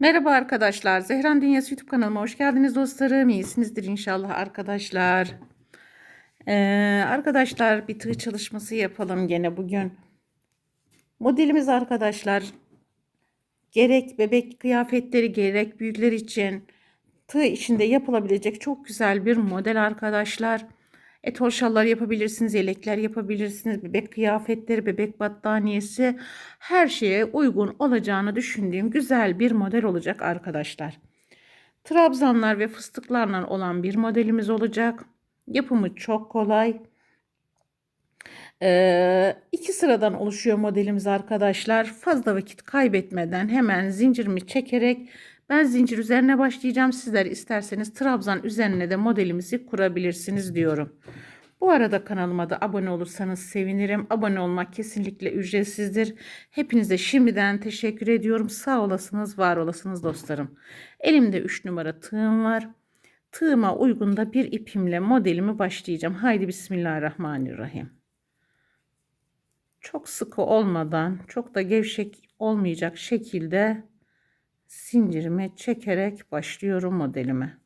Merhaba arkadaşlar. Zehran Dünyası YouTube kanalıma hoş geldiniz dostlarım. İyisinizdir inşallah arkadaşlar. Ee, arkadaşlar bir tığ çalışması yapalım gene bugün. Modelimiz arkadaşlar gerek bebek kıyafetleri gerek büyükler için tığ içinde yapılabilecek çok güzel bir model arkadaşlar. Etol şallar yapabilirsiniz, yelekler yapabilirsiniz, bebek kıyafetleri, bebek battaniyesi her şeye uygun olacağını düşündüğüm güzel bir model olacak arkadaşlar. Trabzanlar ve fıstıklarla olan bir modelimiz olacak. Yapımı çok kolay. Ee, iki sıradan oluşuyor modelimiz arkadaşlar. Fazla vakit kaybetmeden hemen zincirimi çekerek ben zincir üzerine başlayacağım. Sizler isterseniz trabzan üzerine de modelimizi kurabilirsiniz diyorum. Bu arada kanalıma da abone olursanız sevinirim. Abone olmak kesinlikle ücretsizdir. Hepinize şimdiden teşekkür ediyorum. Sağ olasınız, var olasınız dostlarım. Elimde 3 numara tığım var. Tığıma uygun da bir ipimle modelimi başlayacağım. Haydi Bismillahirrahmanirrahim. Çok sıkı olmadan, çok da gevşek olmayacak şekilde zincirimi çekerek başlıyorum modelime.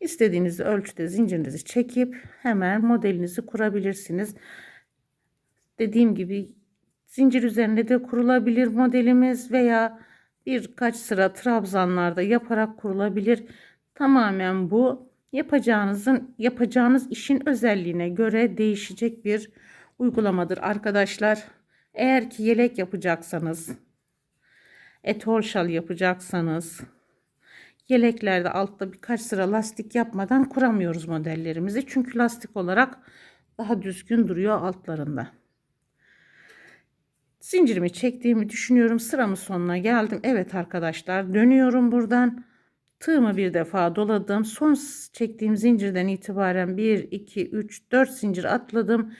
İstediğiniz ölçüde zincirinizi çekip hemen modelinizi kurabilirsiniz. Dediğim gibi zincir üzerinde de kurulabilir modelimiz veya birkaç sıra trabzanlarda yaparak kurulabilir. Tamamen bu yapacağınızın yapacağınız işin özelliğine göre değişecek bir uygulamadır arkadaşlar. Eğer ki yelek yapacaksanız, etol şal yapacaksanız, yeleklerde altta birkaç sıra lastik yapmadan kuramıyoruz modellerimizi. Çünkü lastik olarak daha düzgün duruyor altlarında. Zincirimi çektiğimi düşünüyorum. Sıramın sonuna geldim. Evet arkadaşlar dönüyorum buradan. Tığımı bir defa doladım. Son çektiğim zincirden itibaren 1, 2, 3, 4 zincir atladım.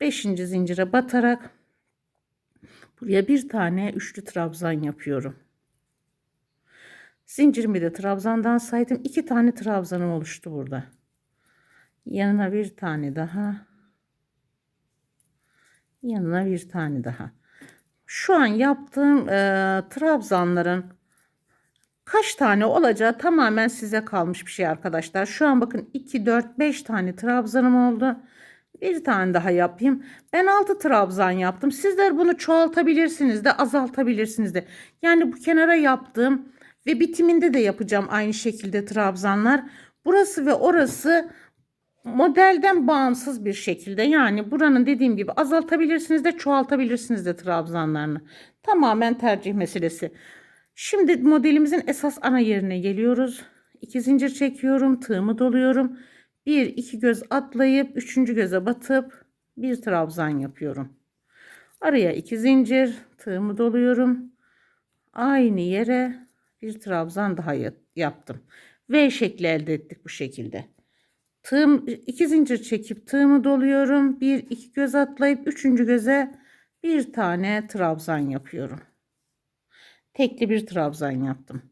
5. zincire batarak buraya bir tane üçlü trabzan yapıyorum. Zincirimi de trabzandan saydım. iki tane trabzanım oluştu burada. Yanına bir tane daha. Yanına bir tane daha. Şu an yaptığım e, trabzanların kaç tane olacağı tamamen size kalmış bir şey arkadaşlar. Şu an bakın 2, 4, 5 tane trabzanım oldu. Bir tane daha yapayım. Ben 6 trabzan yaptım. Sizler bunu çoğaltabilirsiniz de azaltabilirsiniz de. Yani bu kenara yaptığım ve bitiminde de yapacağım aynı şekilde trabzanlar. Burası ve orası modelden bağımsız bir şekilde yani buranın dediğim gibi azaltabilirsiniz de çoğaltabilirsiniz de trabzanlarını. Tamamen tercih meselesi. Şimdi modelimizin esas ana yerine geliyoruz. İki zincir çekiyorum. Tığımı doluyorum. Bir iki göz atlayıp üçüncü göze batıp bir trabzan yapıyorum. Araya iki zincir tığımı doluyorum. Aynı yere bir trabzan daha yaptım. V şekli elde ettik bu şekilde. Tığım iki zincir çekip tığımı doluyorum. Bir iki göz atlayıp üçüncü göze bir tane trabzan yapıyorum. Tekli bir trabzan yaptım.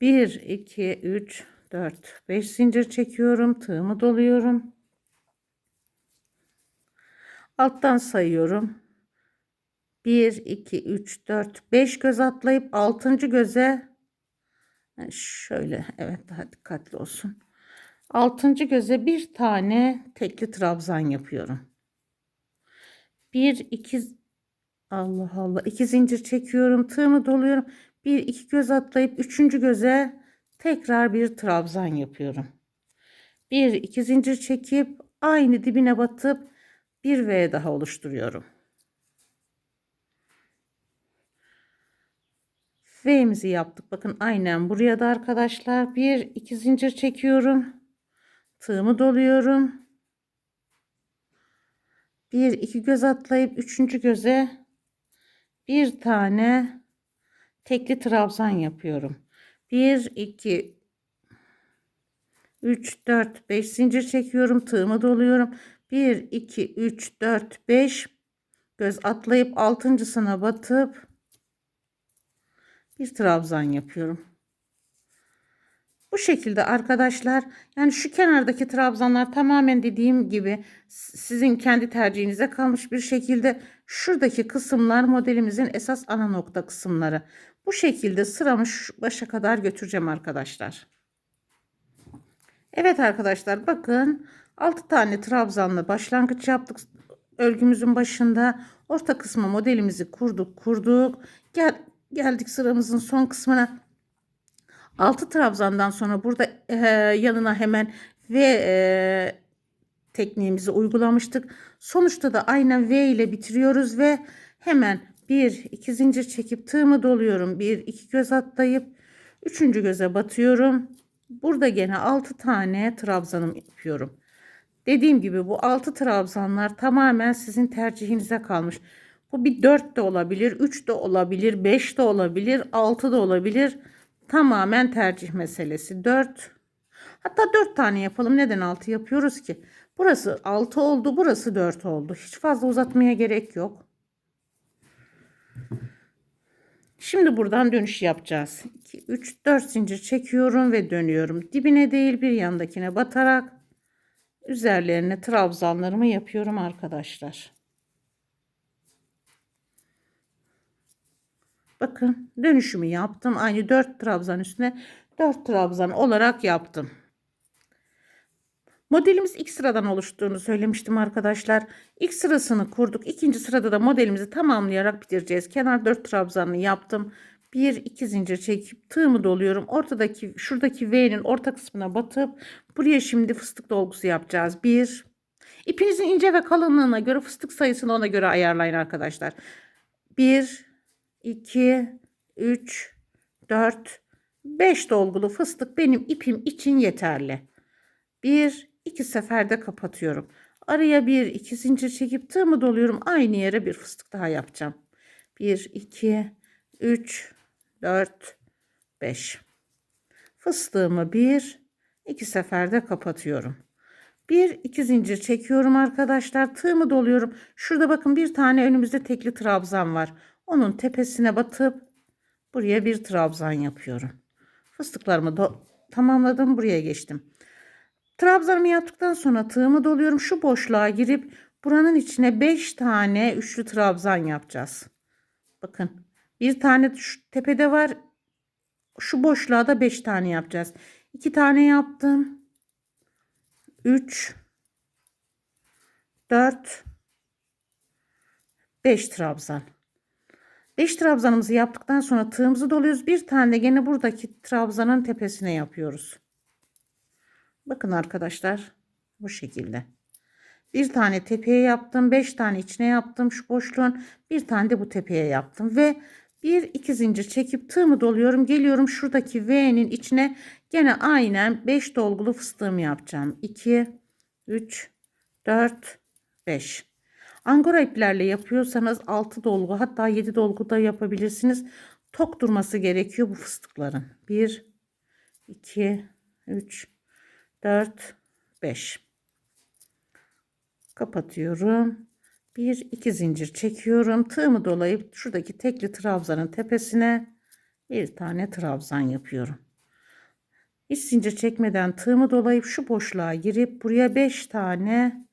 1 2 3 4 5 zincir çekiyorum. Tığımı doluyorum. Alttan sayıyorum. 1 2 3 4 5 göz atlayıp 6. göze şöyle evet daha dikkatli olsun. 6. göze bir tane tekli trabzan yapıyorum. 1 2 Allah Allah 2 zincir çekiyorum. Tığımı doluyorum. 1 2 göz atlayıp 3. göze tekrar bir trabzan yapıyorum. 1 2 zincir çekip aynı dibine batıp bir V daha oluşturuyorum. V'mizi yaptık. Bakın aynen buraya da arkadaşlar bir iki zincir çekiyorum. Tığımı doluyorum. Bir iki göz atlayıp üçüncü göze bir tane tekli trabzan yapıyorum. 1 2 3 4 5 zincir çekiyorum. Tığımı doluyorum. 1 2 3 4 5 göz atlayıp altıncısına batıp bir trabzan yapıyorum Bu şekilde arkadaşlar yani şu kenardaki trabzanlar tamamen dediğim gibi sizin kendi tercihinize kalmış bir şekilde şuradaki kısımlar modelimizin esas ana nokta kısımları. Bu şekilde sıramı şu başa kadar götüreceğim arkadaşlar. Evet arkadaşlar bakın 6 tane trabzanla başlangıç yaptık örgümüzün başında orta kısmı modelimizi kurduk kurduk gel geldik sıramızın son kısmına 6 trabzandan sonra burada e, yanına hemen ve e, tekniğimizi uygulamıştık. Sonuçta da aynen V ile bitiriyoruz ve hemen bir iki zincir çekip tığımı doluyorum. Bir iki göz atlayıp üçüncü göze batıyorum. Burada gene 6 tane trabzanım yapıyorum. Dediğim gibi bu 6 trabzanlar tamamen sizin tercihinize kalmış. Bu bir 4 de olabilir, 3 de olabilir, 5 de olabilir, 6 da olabilir. Tamamen tercih meselesi. 4 Hatta 4 tane yapalım. Neden 6 yapıyoruz ki? Burası 6 oldu, burası 4 oldu. Hiç fazla uzatmaya gerek yok. Şimdi buradan dönüş yapacağız. 2 3 4 zincir çekiyorum ve dönüyorum. Dibine değil bir yandakine batarak üzerlerine trabzanlarımı yapıyorum arkadaşlar. Bakın dönüşümü yaptım. Aynı 4 trabzan üstüne 4 trabzan olarak yaptım. Modelimiz ilk sıradan oluştuğunu söylemiştim arkadaşlar. İlk sırasını kurduk. İkinci sırada da modelimizi tamamlayarak bitireceğiz. Kenar 4 trabzanını yaptım. 1 2 zincir çekip tığımı doluyorum. Ortadaki şuradaki V'nin orta kısmına batıp buraya şimdi fıstık dolgusu yapacağız. 1 İpinizin ince ve kalınlığına göre fıstık sayısını ona göre ayarlayın arkadaşlar. 1 2 3 4 5 dolgulu fıstık benim ipim için yeterli. 1 2 seferde kapatıyorum. Araya bir iki zincir çekip tığımı doluyorum. Aynı yere bir fıstık daha yapacağım. 1 2 3 4 5 Fıstığımı bir iki seferde kapatıyorum. Bir iki zincir çekiyorum arkadaşlar. Tığımı doluyorum. Şurada bakın bir tane önümüzde tekli trabzan var. Onun tepesine batıp buraya bir trabzan yapıyorum. Fıstıklarımı da tamamladım. Buraya geçtim. Trabzanımı yaptıktan sonra tığımı doluyorum. Şu boşluğa girip buranın içine 5 tane üçlü trabzan yapacağız. Bakın bir tane şu tepede var. Şu boşluğa da 5 tane yapacağız. 2 tane yaptım. 3 4 5 trabzan. 5 trabzanımızı yaptıktan sonra tığımızı doluyoruz. Bir tane de gene buradaki trabzanın tepesine yapıyoruz. Bakın arkadaşlar bu şekilde. Bir tane tepeye yaptım. Beş tane içine yaptım şu boşluğun. Bir tane de bu tepeye yaptım. Ve bir iki zincir çekip tığımı doluyorum. Geliyorum şuradaki V'nin içine gene aynen 5 dolgulu fıstığımı yapacağım. 2, 3, 4, 5. Angora iplerle yapıyorsanız 6 dolgu hatta 7 dolgu da yapabilirsiniz. Tok durması gerekiyor bu fıstıkların. 1, 2, 3, 4 5 kapatıyorum. 1 2 zincir çekiyorum. Tığımı dolayıp şuradaki tekli trabzanın tepesine bir tane trabzan yapıyorum. Hiç zincir çekmeden tığımı dolayıp şu boşluğa girip buraya 5 tane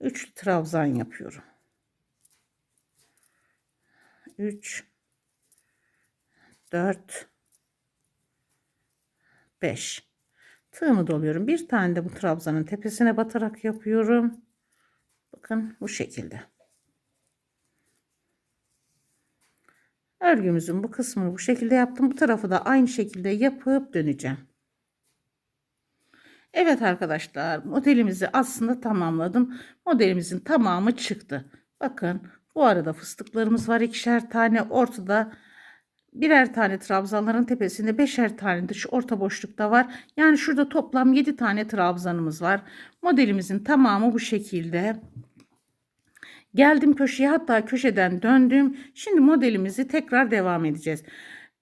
üçlü trabzan yapıyorum 3 4 5 Tığımı doluyorum. Bir tane de bu trabzanın tepesine batarak yapıyorum. Bakın bu şekilde. Örgümüzün bu kısmını bu şekilde yaptım. Bu tarafı da aynı şekilde yapıp döneceğim. Evet arkadaşlar modelimizi aslında tamamladım. Modelimizin tamamı çıktı. Bakın bu arada fıstıklarımız var ikişer tane. Ortada birer tane trabzanların tepesinde beşer tane de şu orta boşlukta var. Yani şurada toplam 7 tane trabzanımız var. Modelimizin tamamı bu şekilde. Geldim köşeye hatta köşeden döndüm. Şimdi modelimizi tekrar devam edeceğiz.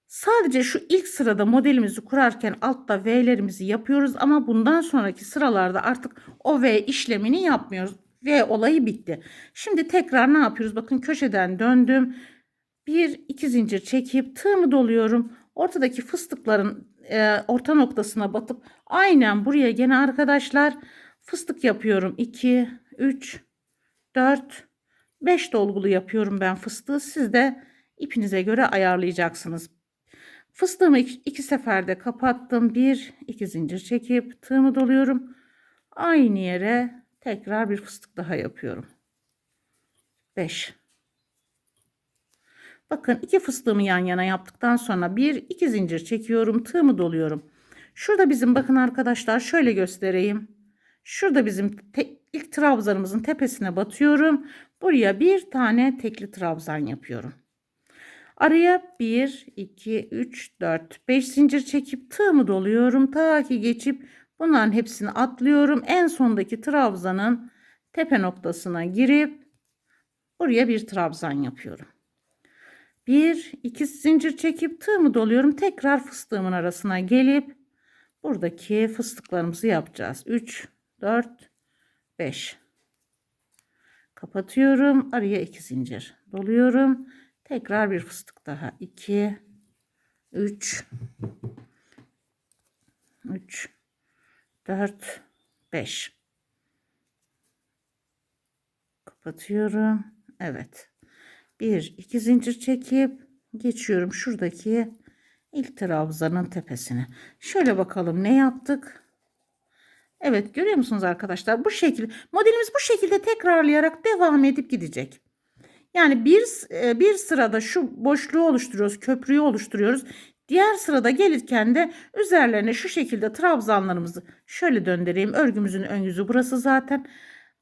Sadece şu ilk sırada modelimizi kurarken altta V'lerimizi yapıyoruz ama bundan sonraki sıralarda artık o V işlemini yapmıyoruz. V olayı bitti. Şimdi tekrar ne yapıyoruz? Bakın köşeden döndüm bir iki zincir çekip tığımı doluyorum. Ortadaki fıstıkların e, orta noktasına batıp aynen buraya gene arkadaşlar fıstık yapıyorum. 2, 3, 4, 5 dolgulu yapıyorum ben fıstığı. Siz de ipinize göre ayarlayacaksınız. Fıstığımı iki, iki seferde kapattım. Bir, iki zincir çekip tığımı doluyorum. Aynı yere tekrar bir fıstık daha yapıyorum. 5. Bakın iki fıstığımı yan yana yaptıktan sonra bir iki zincir çekiyorum. Tığımı doluyorum. Şurada bizim bakın arkadaşlar şöyle göstereyim. Şurada bizim te- ilk trabzanımızın tepesine batıyorum. Buraya bir tane tekli trabzan yapıyorum. Araya 1, 2, 3, 4, 5 zincir çekip tığımı doluyorum. Ta ki geçip bunların hepsini atlıyorum. En sondaki trabzanın tepe noktasına girip buraya bir trabzan yapıyorum. 1, 2 zincir çekip tığımı doluyorum. Tekrar fıstığımın arasına gelip buradaki fıstıklarımızı yapacağız. 3, 4, 5. Kapatıyorum. Araya 2 zincir doluyorum. Tekrar bir fıstık daha. 2 3 3 4 5 Kapatıyorum. Evet. Bir iki zincir çekip geçiyorum şuradaki ilk trabzanın tepesine. Şöyle bakalım ne yaptık? Evet görüyor musunuz arkadaşlar? Bu şekilde modelimiz bu şekilde tekrarlayarak devam edip gidecek. Yani bir, e, bir sırada şu boşluğu oluşturuyoruz, köprüyü oluşturuyoruz. Diğer sırada gelirken de üzerlerine şu şekilde trabzanlarımızı şöyle döndüreyim. Örgümüzün ön yüzü burası zaten.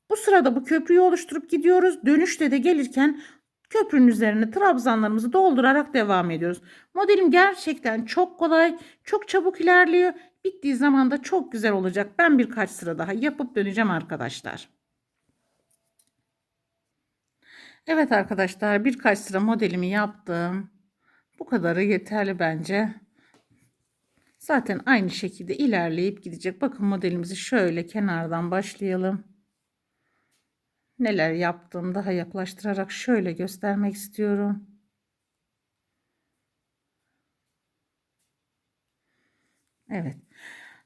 Bu sırada bu köprüyü oluşturup gidiyoruz. Dönüşte de gelirken köprünün üzerine trabzanlarımızı doldurarak devam ediyoruz. Modelim gerçekten çok kolay, çok çabuk ilerliyor. Bittiği zaman da çok güzel olacak. Ben birkaç sıra daha yapıp döneceğim arkadaşlar. Evet arkadaşlar birkaç sıra modelimi yaptım. Bu kadarı yeterli bence. Zaten aynı şekilde ilerleyip gidecek. Bakın modelimizi şöyle kenardan başlayalım. Neler yaptım daha yaklaştırarak şöyle göstermek istiyorum. Evet.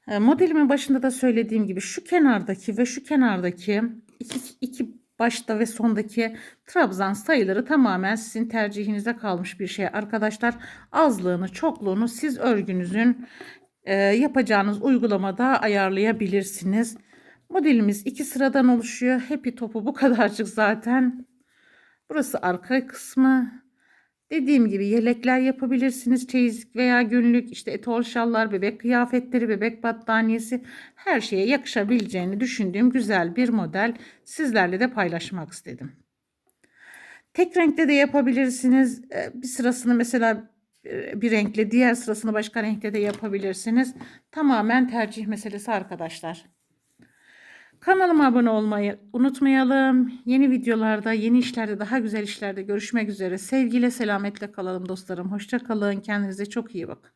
E, Modelimin başında da söylediğim gibi şu kenardaki ve şu kenardaki iki, iki başta ve sondaki trabzan sayıları tamamen sizin tercihinize kalmış bir şey arkadaşlar. Azlığını, çokluğunu siz örgünüzün e, yapacağınız uygulamada ayarlayabilirsiniz. Modelimiz iki sıradan oluşuyor. Happy topu bu kadarcık zaten. Burası arka kısmı. Dediğim gibi yelekler yapabilirsiniz. Çeyizlik veya günlük işte etol şallar, bebek kıyafetleri, bebek battaniyesi her şeye yakışabileceğini düşündüğüm güzel bir model sizlerle de paylaşmak istedim. Tek renkte de yapabilirsiniz. Ee, Bir sırasını mesela e, bir renkle diğer sırasını başka renkte de yapabilirsiniz. Tamamen tercih meselesi arkadaşlar. Kanalıma abone olmayı unutmayalım. Yeni videolarda, yeni işlerde, daha güzel işlerde görüşmek üzere. Sevgiyle, selametle kalalım dostlarım. Hoşça kalın. Kendinize çok iyi bakın.